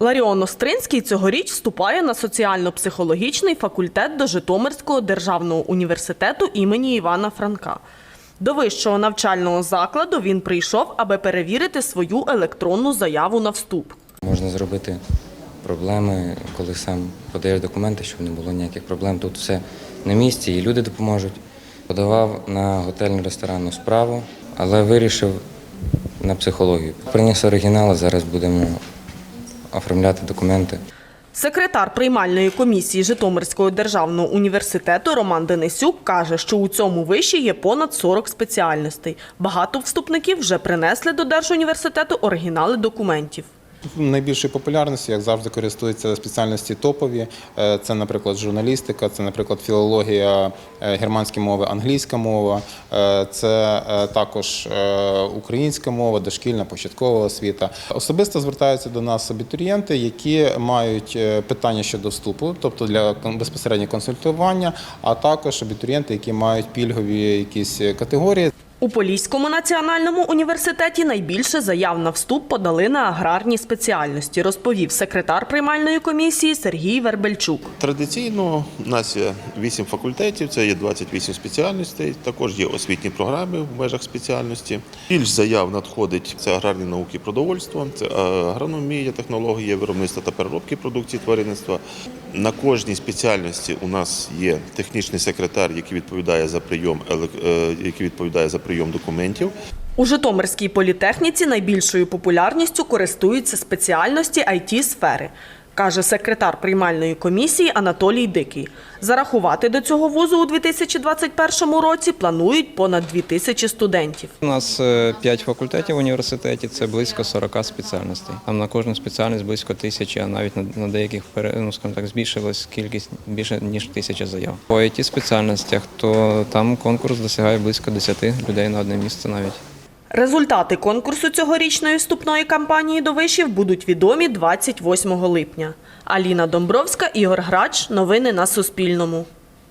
Ларіон Остринський цьогоріч вступає на соціально-психологічний факультет до Житомирського державного університету імені Івана Франка. До вищого навчального закладу він прийшов, аби перевірити свою електронну заяву на вступ. Можна зробити проблеми, коли сам подаєш документи, щоб не було ніяких проблем. Тут все на місці і люди допоможуть. Подавав на готельну ресторанну справу, але вирішив на психологію. Приніс оригінал, зараз будемо оформляти документи. Секретар приймальної комісії Житомирського державного університету Роман Денисюк каже, що у цьому виші є понад 40 спеціальностей. Багато вступників вже принесли до Держуніверситету оригінали документів. Найбільшою популярністю, як завжди, користуються спеціальності топові. Е, Це, наприклад, журналістика, це, наприклад, філологія, е, германські мови, англійська мова, е, це також українська мова, дошкільна, початкова освіта. Особисто звертаються до нас абітурієнти, які мають питання щодо вступу, тобто для кон- безпосередньо консультування, а також абітурієнти, які мають пільгові якісь категорії. У Поліському національному університеті найбільше заяв на вступ подали на аграрні спеціальності, розповів секретар приймальної комісії Сергій Вербельчук. Традиційно у нас є 8 факультетів, це є 28 спеціальностей. Також є освітні програми в межах спеціальності. Більш заяв надходить це аграрні науки і продовольство, це агрономія, технологія, виробництва та переробки продукції тваринництва. На кожній спеціальності у нас є технічний секретар, який відповідає за прийом е, який відповідає за прийом документів. У Житомирській політехніці найбільшою популярністю користуються спеціальності it сфери каже секретар приймальної комісії Анатолій Дикий. Зарахувати до цього вузу у 2021 році планують понад 2 тисячі студентів. У нас 5 факультетів в університеті, це близько 40 спеціальностей. Там на кожну спеціальність близько тисячі, а навіть на, деяких ну, скажімо так, збільшилась кількість більше ніж тисяча заяв. По it спеціальностях, то там конкурс досягає близько 10 людей на одне місце навіть. Результати конкурсу цьогорічної вступної кампанії до вишів будуть відомі 28 липня. Аліна Домбровська, Ігор Грач. Новини на Суспільному.